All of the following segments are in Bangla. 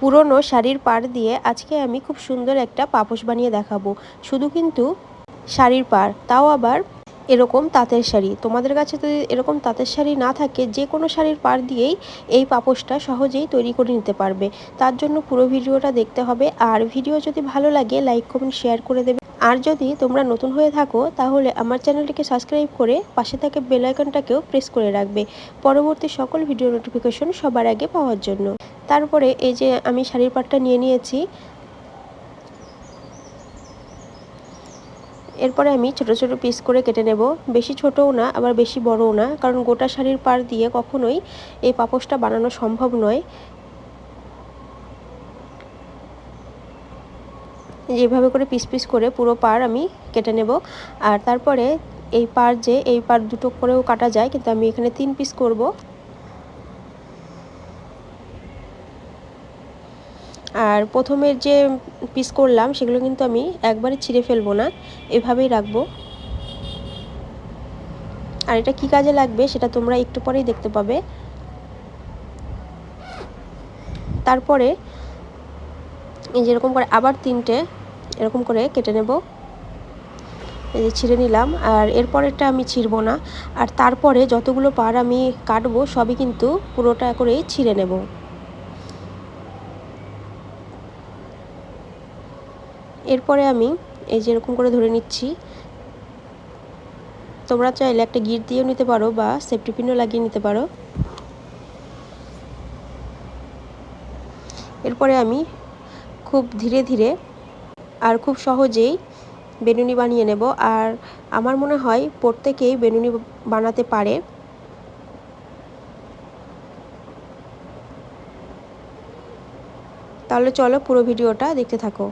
পুরনো শাড়ির পাড় দিয়ে আজকে আমি খুব সুন্দর একটা পাপোশ বানিয়ে দেখাবো। শুধু কিন্তু শাড়ির পাড়, তাও আবার এরকম তাঁতের শাড়ি। তোমাদের কাছে যদি এরকম তাঁতের শাড়ি না থাকে, যে কোনো শাড়ির পাড় দিয়েই এই পাপোশটা সহজেই তৈরি করে নিতে পারবে। তার জন্য পুরো ভিডিওটা দেখতে হবে। আর ভিডিও যদি ভালো লাগে লাইক কমেন্ট শেয়ার করে দেবে। আর যদি তোমরা নতুন হয়ে থাকো, তাহলে আমার চ্যানেলটিকে সাবস্ক্রাইব করে পাশে থাকে বেল আইকনটাকেও প্রেস করে রাখবে। পরবর্তী সকল ভিডিও নোটিফিকেশন সবার আগে পাওয়ার জন্য। তারপরে এই যে আমি শাড়ির পাটটা নিয়ে নিয়েছি, এরপরে আমি ছোট ছোট পিস করে কেটে নেব। বেশি ছোটও না, আবার বেশি বড়ও না, কারণ গোটা শাড়ির পার দিয়ে কখনোই এই পাপোশটা বানানো সম্ভব নয়। যেভাবে করে পিস পিস করে পুরো পার আমি কেটে নেব। আর তারপরে এই পার যে, এই পার দুটো করেও কাটা যায়, কিন্তু আমি এখানে তিন পিস করব। আর প্রথমের যে পিস করলাম, সেগুলো কিন্তু আমি একবারে ছিঁড়ে ফেলব না, এভাবেই রাখব। আর এটা কি কাজে লাগবে সেটা তোমরা একটু পরেই দেখতে পাবে। তারপরে যেরকম করে আবার তিনটে এরকম করে কেটে নেব। এই যে ছিঁড়ে নিলাম, আর এরপরেরটা আমি ছিঁড়ব না। আর তারপরে যতগুলো পার আমি কাটবো, সবই কিন্তু পুরোটা করেই ছিঁড়ে নেব। এরপরে আমি এই যে এরকম করে ধরে নিচ্ছি। তোমরা চাইলে একটা গিট দিয়েও নিতে পারো বা সেফটি পিনও লাগিয়ে নিতে পারো। এরপরে আমি খুব ধীরে ধীরে আর খুব সহজেই বেনুনি বানিয়ে নেব। আর আমার মনে হয় প্রত্যেকেই বেনুনি বানাতে পারে। তাহলে চলো পুরো ভিডিওটা দেখতে থাকো।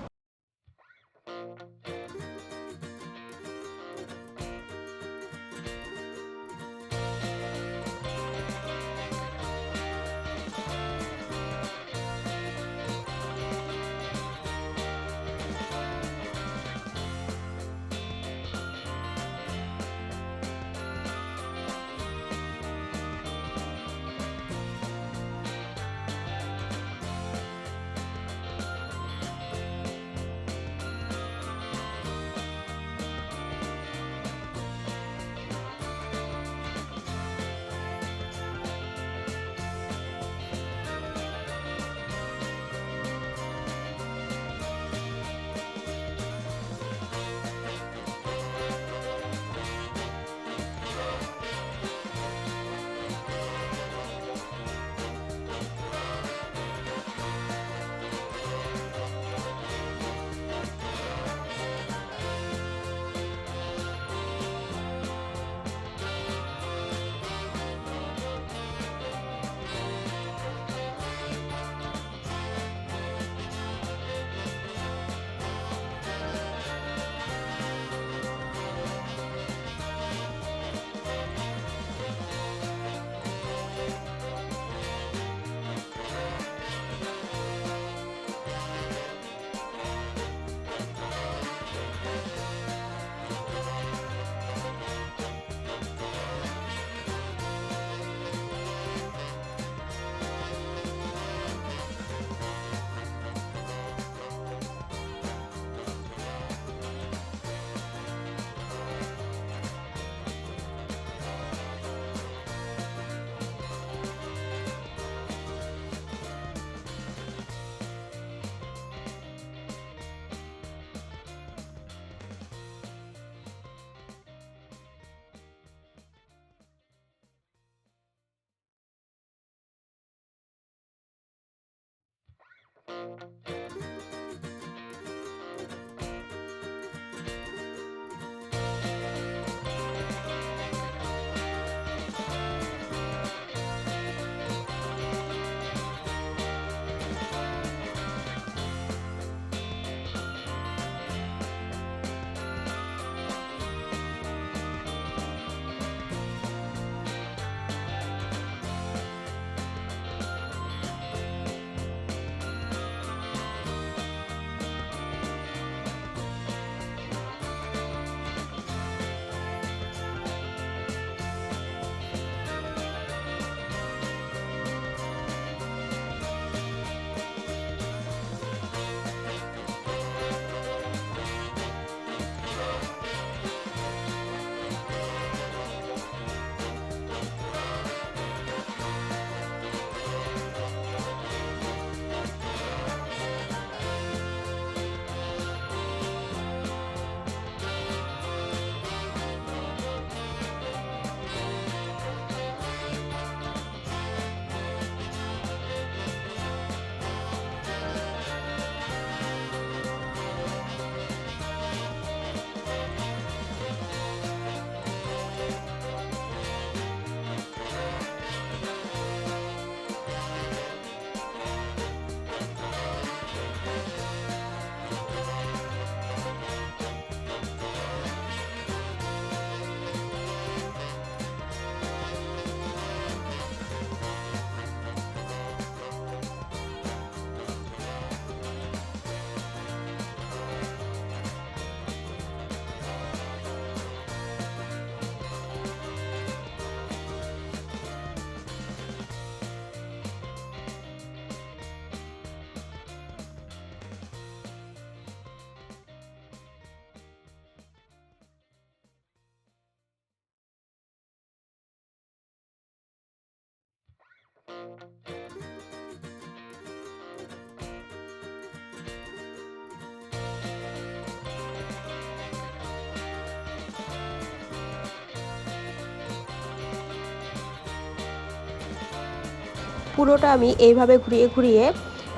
পুরোটা আমি এইভাবে ঘুরিয়ে ঘুরিয়ে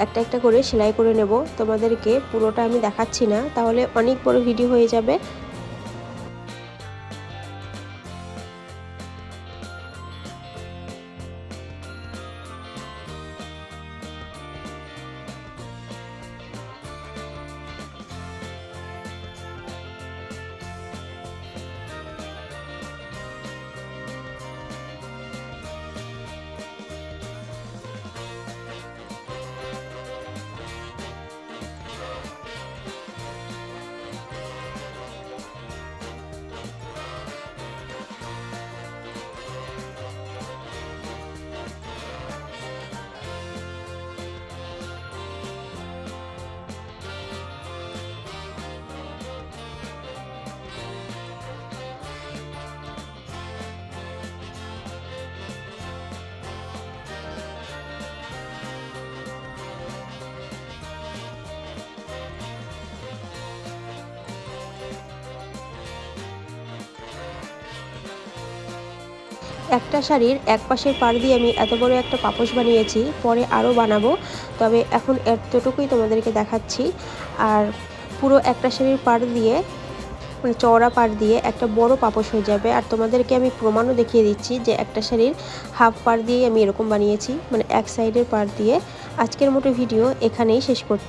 একটা একটা করে সেলাই করে নেব। তোমাদেরকে পুরোটা আমি দেখাচ্ছি না, তাহলে অনেক বড় ভিডিও হয়ে যাবে। একটা শাড়ির এক পাশের পাড় দিয়ে আমি এত বড় একটা পাপোশ বানিয়েছি, পরে আরও বানাবো। তবে এখন এতটুকুই তোমাদেরকে দেখাচ্ছি। আর পুরো একটা শাড়ির পাড় দিয়ে মানে চওড়া পাড় দিয়ে একটা বড় পাপোশ হয়ে যাবে। আর তোমাদেরকে আমি প্রমাণও দেখিয়ে দিচ্ছি যে একটা শাড়ির হাফ পাড় দিয়েই আমি এরকম বানিয়েছি মানে এক সাইডের পাড় দিয়ে। আজকের মতো ভিডিও এখানেই শেষ করছি।